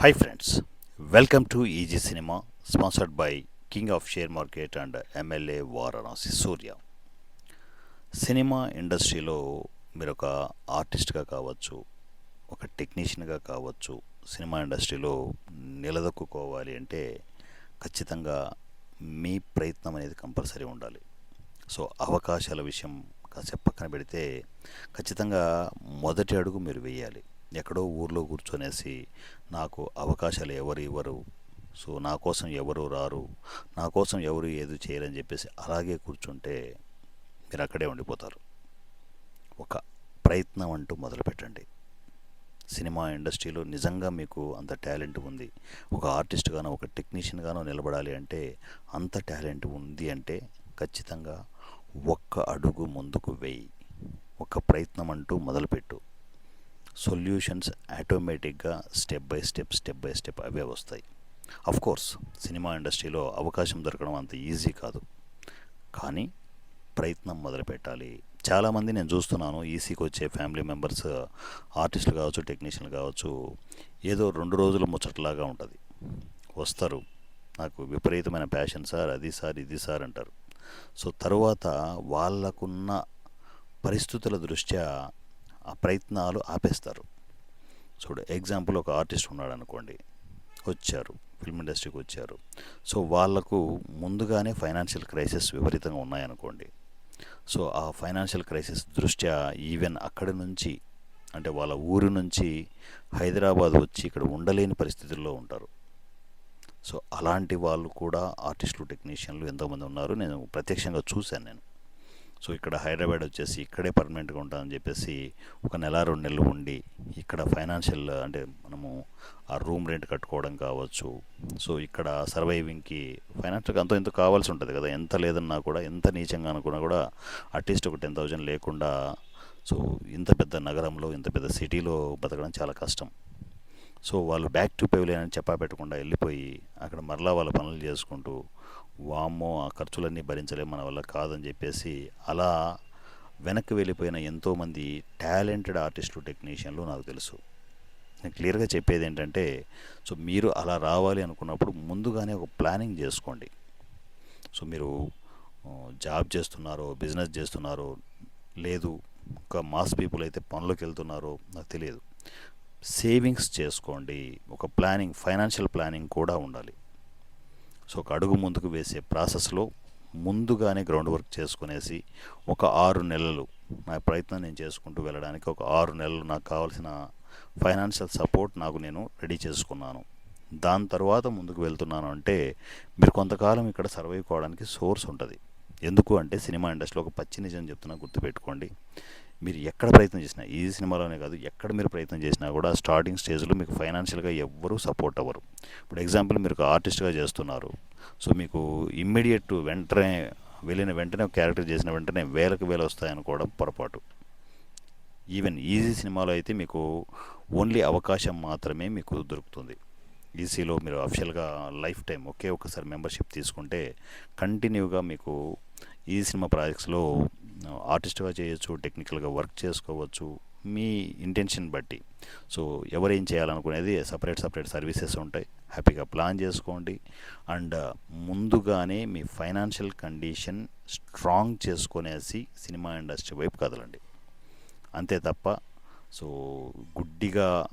Hi friends welcome to Easy Cinema sponsored by king of share market and MLA Varanasi Surya cinema ఇండస్ట్రీలో మీరు ఒక ఆర్టిస్ట్గా కావచ్చు ఒక టెక్నీషియన్గా కావచ్చు సినిమా ఇండస్ట్రీలో నిలదొక్కుకోవాలి అంటే ఖచ్చితంగా మీ ప్రయత్నం అనేది కంపల్సరీ ఉండాలి. సో అవకాశాల విషయం కాసేపు పక్కన పెడితే ఖచ్చితంగా మొదటి అడుగు మీరు వేయాలి. ఎక్కడో ఊర్లో కూర్చొనేసి నాకు అవకాశాలు ఎవరు ఇవ్వరు. సో నా కోసం ఎవరు రారు? నా కోసం ఎవరు ఏది చేయరని చెప్పేసి అలాగే కూర్చుంటే మీరు అక్కడే ఉండిపోతారు. ఒక ప్రయత్నం అంటూ మొదలుపెట్టండి. సినిమా ఇండస్ట్రీలో నిజంగా మీకు అంత టాలెంట్ ఉంది. ఒక ఆర్టిస్ట్గానో ఒక టెక్నీషియన్గానో నిలబడాలి అంటే అంత టాలెంట్ ఉంది అంటే ఖచ్చితంగా ఒక్క అడుగు ముందుకు వేయి. ఒక ప్రయత్నం అంటూ మొదలుపెట్టు. సొల్యూషన్స్ ఆటోమేటిక్గా step by step step by step అవే వస్తాయి. అఫ్ కోర్స్ సినిమా ఇండస్ట్రీలో అవకాశం దొరకడం అంత ఈజీ కాదు. కానీ ప్రయత్నం మొదలుపెట్టాలి. చాలామంది నేను చూస్తున్నాను ఈసీకి వచ్చే ఫ్యామిలీ మెంబర్స్ ఆర్టిస్టులు కావచ్చు టెక్నీషియన్లు కావచ్చు ఏదో రెండు రోజులు ముచ్చటలాగా ఉంటుంది. వస్తారు. నాకు విపరీతమైన ప్యాషన్ సార్ అది సార్ ఇది సార్ అంటారు. సో తరువాత వాళ్ళకున్న పరిస్థితుల దృష్ట్యా ఆ ప్రయత్నాలు ఆపేస్తారు. చూడు ఎగ్జాంపుల్ ఒక ఆర్టిస్ట్ ఉన్నాడు అనుకోండి వచ్చారు ఫిల్మ్ ఇండస్ట్రీకి వచ్చారు. సో వాళ్ళకు ముందుగానే ఫైనాన్షియల్ క్రైసిస్ విపరీతంగా ఉన్నాయనుకోండి. సో ఆ ఫైనాన్షియల్ క్రైసిస్ దృష్ట్యా ఈవెన్ అక్కడి నుంచి అంటే వాళ్ళ ఊరి నుంచి హైదరాబాద్ వచ్చి ఇక్కడ ఉండలేని పరిస్థితుల్లో ఉంటారు. సో అలాంటి వాళ్ళు కూడా ఆర్టిస్టులు టెక్నీషియన్లు ఎంతోమంది ఉన్నారు. నేను ప్రత్యక్షంగా చూశాను నేను. సో ఇక్కడ హైదరాబాద్ వచ్చేసి ఇక్కడే పర్మనెంట్గా ఉంటామని చెప్పేసి ఒక నెల రెండు నెలలు ఉండి ఇక్కడ ఫైనాన్షియల్ అంటే మనము ఆ రూమ్ రెంట్ కట్టుకోవడం కావచ్చు. సో ఇక్కడ సర్వైవింగ్కి ఫైనాన్షియల్గా అంత ఎంత కావాల్సి ఉంటుంది కదా? ఎంత లేదన్నా కూడా ఎంత నీచంగా అనుకున్నా కూడా అట్లీస్ట్ ఒక టెన్ థౌజండ్ లేకుండా సో ఇంత పెద్ద నగరంలో ఇంత పెద్ద సిటీలో బతకడం చాలా కష్టం. సో వాళ్ళు బ్యాక్ టు పెవిలియన్ అని చెప్పా పెట్టకుండా వెళ్ళిపోయి అక్కడ మరలా వాళ్ళ పనులు చేసుకుంటూ వామ్మో ఆ ఖర్చులన్నీ భరించలేము మన వల్ల కాదని చెప్పేసి అలా వెనక్కి వెళ్ళిపోయిన ఎంతోమంది టాలెంటెడ్ ఆర్టిస్టులు టెక్నీషియన్లు నాకు తెలుసు. నేను క్లియర్గా చెప్పేది ఏంటంటే సో మీరు అలా రావాలి అనుకున్నప్పుడు ముందుగానే ఒక ప్లానింగ్ చేసుకోండి. సో మీరు జాబ్ చేస్తున్నారో బిజినెస్ చేస్తున్నారో లేదు ఒక మాస్ పీపుల్ అయితే పనులకు వెళ్తున్నారో నాకు తెలియదు. సేవింగ్స్ చేసుకోండి. ఒక ప్లానింగ్ ఫైనాన్షియల్ ప్లానింగ్ కూడా ఉండాలి. సో ఒక అడుగు ముందుకు వేసే ప్రాసెస్లో ముందుగానే గ్రౌండ్ వర్క్ చేసుకునేసి ఒక ఆరు నెలలు నా ప్రయత్నం నేను చేసుకుంటూ వెళ్ళడానికి ఒక ఆరు నెలలు నాకు కావాల్సిన ఫైనాన్షియల్ సపోర్ట్ నాకు నేను రెడీ చేసుకున్నాను. దాని తర్వాత ముందుకు వెళ్తున్నాను అంటే మీరు కొంతకాలం ఇక్కడ సర్వైవ్ కావడానికి సోర్స్ ఉంటుంది. ఎందుకు అంటే సినిమా ఇండస్ట్రీలో ఒక పచ్చి నిజం చెప్తున్నా గుర్తుపెట్టుకోండి. మీరు ఎక్కడ ప్రయత్నం చేసినా ఈ సినిమాలోనే కాదు ఎక్కడ మీరు ప్రయత్నం చేసినా కూడా స్టార్టింగ్ స్టేజ్లో మీకు ఫైనాన్షియల్గా ఎవ్వరూ సపోర్ట్ అవ్వరు. ఇప్పుడు ఎగ్జాంపుల్ మీరు ఆర్టిస్ట్గా చేస్తున్నారు. సో మీకు ఇమ్మీడియట్ వెంటనే వెళ్ళిన వెంటనే క్యారెక్టర్ చేసిన వెంటనే వేలకు వేలు వస్తాయనుకోవడం పొరపాటు. ఈవెన్ ఈజీ సినిమాలో అయితే మీకు ఓన్లీ అవకాశం మాత్రమే మీకు దొరుకుతుంది. ఈసీలో మీరు అఫిషియల్గా లైఫ్ టైం ఒకే ఒకసారి మెంబర్షిప్ తీసుకుంటే కంటిన్యూగా మీకు ఈ సినిమా ప్రాజెక్ట్స్లో ఆర్టిస్ట్గా చేయొచ్చు టెక్నికల్గా వర్క్ చేసుకోవచ్చు మీ ఇంటెన్షన్ బట్టి. సో ఎవరేం చేయాలనుకునేది సపరేట్ సపరేట్ సర్వీసెస్ ఉంటాయి. హ్యాపీగా ప్లాన్ చేసుకోండి. అండ్ ముందుగానే మీ ఫైనాన్షియల్ కండిషన్ స్ట్రాంగ్ చేసుకునేసి సినిమా ఇండస్ట్రీ వైపు కదలండి. అంతే తప్ప సో గుడ్డిగా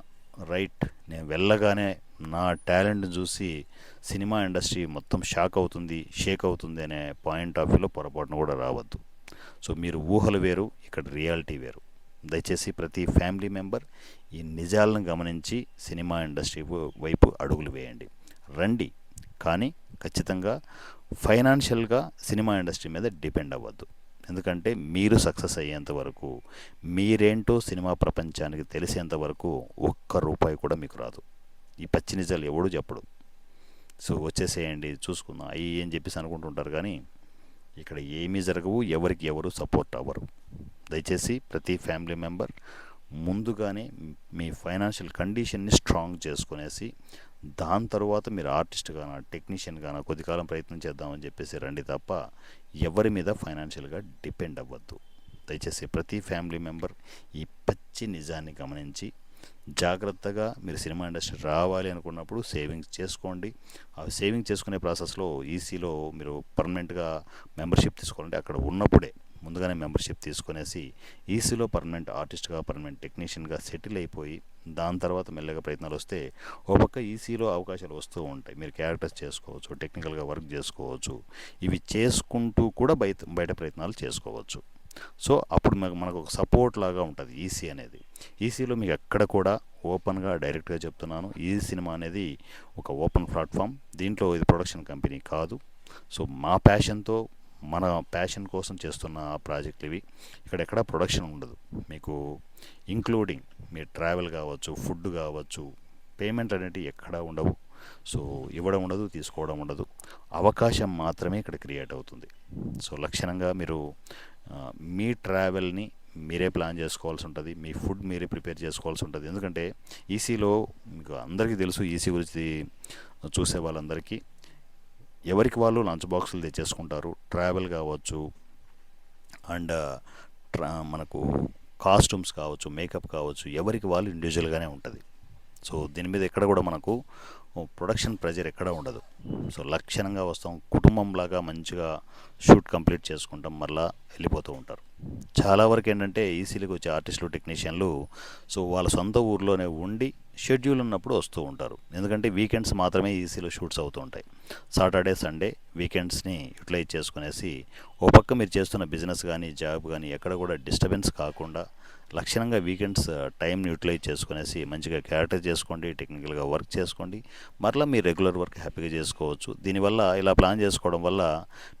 రైట్ నేను వెళ్ళగానే నా టాలెంట్ చూసి సినిమా ఇండస్ట్రీ మొత్తం షాక్ అవుతుంది షేక్ అవుతుంది అనే పాయింట్ ఆఫ్ వ్యూలో పొరపాటున కూడా రావద్దు. సో మీరు ఊహలు వేరు ఇక్కడ రియాలిటీ వేరు. దయచేసి ప్రతి ఫ్యామిలీ మెంబర్ ఈ నిజాలను గమనించి సినిమా ఇండస్ట్రీ వైపు అడుగులు వేయండి. రండి కానీ ఖచ్చితంగా ఫైనాన్షియల్గా సినిమా ఇండస్ట్రీ మీద డిపెండ్ అవ్వద్దు. ఎందుకంటే మీరు సక్సెస్ అయ్యేంత వరకు మీరేంటో సినిమా ప్రపంచానికి తెలిసేంత వరకు ఒక్క రూపాయి కూడా మీకు రాదు. ఈ పచ్చి నిజాలు ఎవడు చెప్పడు. సో వచ్చేసేయండి చూసుకుందాం. అయ్యి అని చెప్పేసి అనుకుంటుంటారు కానీ ఇక్కడ ఏమీ జరగవు ఎవరికి ఎవరు సపోర్ట్ అవ్వరు. దయచేసి ప్రతి ఫ్యామిలీ మెంబర్ ముందుగానే మీ ఫైనాన్షియల్ కండిషన్ని స్ట్రాంగ్ చేసుకునేసి దాని తర్వాత మీరు ఆర్టిస్ట్ గానా టెక్నీషియన్ గానా కొద్ది కాలం ప్రయత్నం చేద్దామని చెప్పేసి రండి తప్ప ఎవరి మీద ఫైనాన్షియల్గా డిపెండ్ అవ్వద్దు. దయచేసి ప్రతి ఫ్యామిలీ మెంబర్ ఈ పచ్చి నిజాన్ని గమనించి జాగ్రత్తగా మీరు సినిమా ఇండస్ట్రీ రావాలి అనుకున్నప్పుడు సేవింగ్స్ చేసుకోండి. ఆ సేవింగ్ చేసుకునే ప్రాసెస్లో ఈసీలో మీరు పర్మనెంట్గా మెంబర్షిప్ తీసుకోవాలంటే అక్కడ ఉన్నప్పుడే ముందుగానే మెంబర్షిప్ తీసుకునేసి ఈసీలో పర్మనెంట్ ఆర్టిస్ట్గా పర్మనెంట్ టెక్నీషియన్గా సెటిల్ అయిపోయి దాని తర్వాత మెల్లగా ప్రయత్నాలు వస్తే ఓ పక్క ఈసీలో అవకాశాలు వస్తూ ఉంటాయి. మీరు క్యారెక్టర్స్ చేసుకోవచ్చు టెక్నికల్గా వర్క్ చేసుకోవచ్చు. ఇవి చేసుకుంటూ కూడా బయట బయట ప్రయత్నాలు చేసుకోవచ్చు. సో అప్పుడు మనకు మనకు ఒక సపోర్ట్ లాగా ఉంటుంది ఈసీ అనేది. ఈసీలో మీకు ఎక్కడ కూడా ఓపెన్గా డైరెక్ట్గా చెప్తున్నాను. E ఈ సినిమా అనేది ఒక ఓపెన్ ప్లాట్ఫామ్ దీంట్లో ఇది ప్రొడక్షన్ కంపెనీ కాదు. సో మా ప్యాషన్తో మన ప్యాషన్ కోసం చేస్తున్న ప్రాజెక్టులు ఇవి. ఇక్కడెక్కడ ప్రొడక్షన్ ఉండదు. మీకు ఇంక్లూడింగ్ మీ ట్రావెల్ కావచ్చు ఫుడ్ కావచ్చు పేమెంట్ అనేటివి ఎక్కడా ఉండవు. సో ఇవ్వడం ఉండదు తీసుకోవడం ఉండదు. అవకాశం మాత్రమే ఇక్కడ క్రియేట్ అవుతుంది. సో లక్షణంగా మీరు మీ ట్రావెల్ని మీరే ప్లాన్ చేసుకోవాల్సి ఉంటుంది మీ ఫుడ్ మీరే ప్రిపేర్ చేసుకోవాల్సి ఉంటుంది. ఎందుకంటే ఈసీలో మీకు అందరికీ తెలుసు ఈసీ గురించి చూసే వాళ్ళందరికీ ఎవరికి వాళ్ళు లంచ్ బాక్సులు తెచ్చేసుకుంటారు ట్రావెల్ కావచ్చు అండ్ ట్రా మనకు కాస్ట్యూమ్స్ కావచ్చు మేకప్ కావచ్చు ఎవరికి వాళ్ళు ఇండివిజువల్గానే ఉంటుంది. సో దీని మీద ఎక్కడ కూడా మనకు ప్రొడక్షన్ ప్రెజర్ ఎక్కడ ఉండదు. సో లక్షణంగా వస్తాం. కుటుంబంలాగా మంచిగా షూట్ కంప్లీట్ చేసుకుంటాం. మరలా వెళ్ళిపోతూ ఉంటారు. చాలా వరకు ఏంటంటే ఈసీలకు వచ్చే ఆర్టిస్టులు టెక్నీషియన్లు సో వాళ్ళ సొంత ఊర్లోనే ఉండి షెడ్యూల్ ఉన్నప్పుడు వస్తూ ఉంటారు. ఎందుకంటే వీకెండ్స్ మాత్రమే ఈసీలో షూట్స్ అవుతూ ఉంటాయి. సాటర్డే సండే వీకెండ్స్ని యూటిలైజ్ చేసుకునేసి ఓ పక్క మీరు చేస్తున్న బిజినెస్ కానీ జాబ్ కానీ ఎక్కడ కూడా డిస్టర్బెన్స్ కాకుండా లక్షణంగా వీకెండ్స్ టైంని యూటిలైజ్ చేసుకునేసి మంచిగా క్యారెక్టర్ చేసుకోండి టెక్నికల్గా వర్క్ చేసుకోండి. మరలా మీ రెగ్యులర్ వర్క్ హ్యాపీగా చేసుకోవచ్చు. దీనివల్ల ఇలా ప్లాన్ చేసుకోవడం వల్ల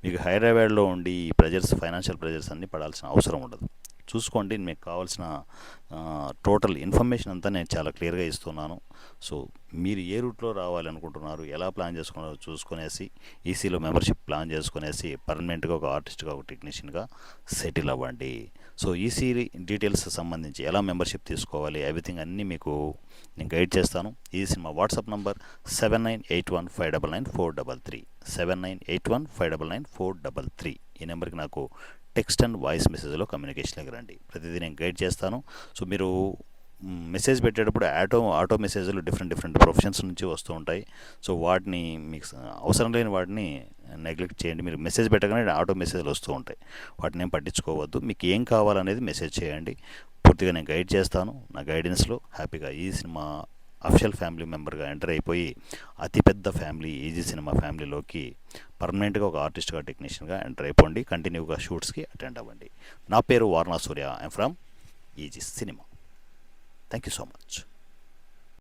మీకు హైదరాబాద్లో ఉండి ఈ ప్రెజర్స్ ఫైనాన్షియల్ ప్రెజర్స్ అన్నీ పడాల్సిన అవసరం ఉండదు. చూసుకోండి మీకు కావాల్సిన టోటల్ ఇన్ఫర్మేషన్ అంతా నేను చాలా క్లియర్గా ఇస్తున్నాను. సో మీరు ఏ రూట్లో రావాలనుకుంటున్నారు ఎలా ప్లాన్ చేసుకున్నారో చూసుకునేసి ఈసీలో మెంబర్షిప్ ప్లాన్ చేసుకునేసి పర్మనెంట్గా ఒక ఆర్టిస్ట్గా ఒక టెక్నీషియన్గా సెటిల్ అవ్వండి. సో ఈసీ డీటెయిల్స్ సంబంధించి ఎలా మెంబర్షిప్ తీసుకోవాలి ఎవ్రీథింగ్ అన్నీ మీకు నేను గైడ్ చేస్తాను. ఈ cinema WhatsApp number seven nine eight one five double nine four double three seven nine eight one five double nine four double three. ఈ నెంబర్కి నాకు టెక్స్ట్ అండ్ వాయిస్ మెసేజ్లో కమ్యూనికేషన్లోకి రండి. ప్రతిదీ నేను గైడ్ చేస్తాను. సో మీరు మెసేజ్ పెట్టేటప్పుడు ఆటో ఆటో మెసేజ్లు డిఫరెంట్ డిఫరెంట్ ప్రొఫెషన్స్ నుంచి వస్తూ ఉంటాయి. సో వాటిని మీకు అవసరం లేని వాటిని నెగ్లెక్ట్ చేయండి. మీరు మెసేజ్ పెట్టగానే ఆటో మెసేజ్లు వస్తూ ఉంటాయి. వాటిని ఏం పట్టించుకోవద్దు. మీకు ఏం కావాలనేది మెసేజ్ చేయండి. పూర్తిగా నేను గైడ్ చేస్తాను. నా గైడెన్స్లో హ్యాపీగా ఈ సినిమా అఫిషియల్ ఫ్యామిలీ మెంబర్గా ఎంటర్ అయిపోయి అతిపెద్ద ఫ్యామిలీ ఈజీ సినిమా ఫ్యామిలీలోకి పర్మనెంట్గా ఒక ఆర్టిస్ట్గా టెక్నీషియన్గా ఎంటర్ అయిపోండి. కంటిన్యూగా షూట్స్కి అటెండ్ అవ్వండి. నా పేరు Varna Surya I'm from Easy Cinema. Thank you so much.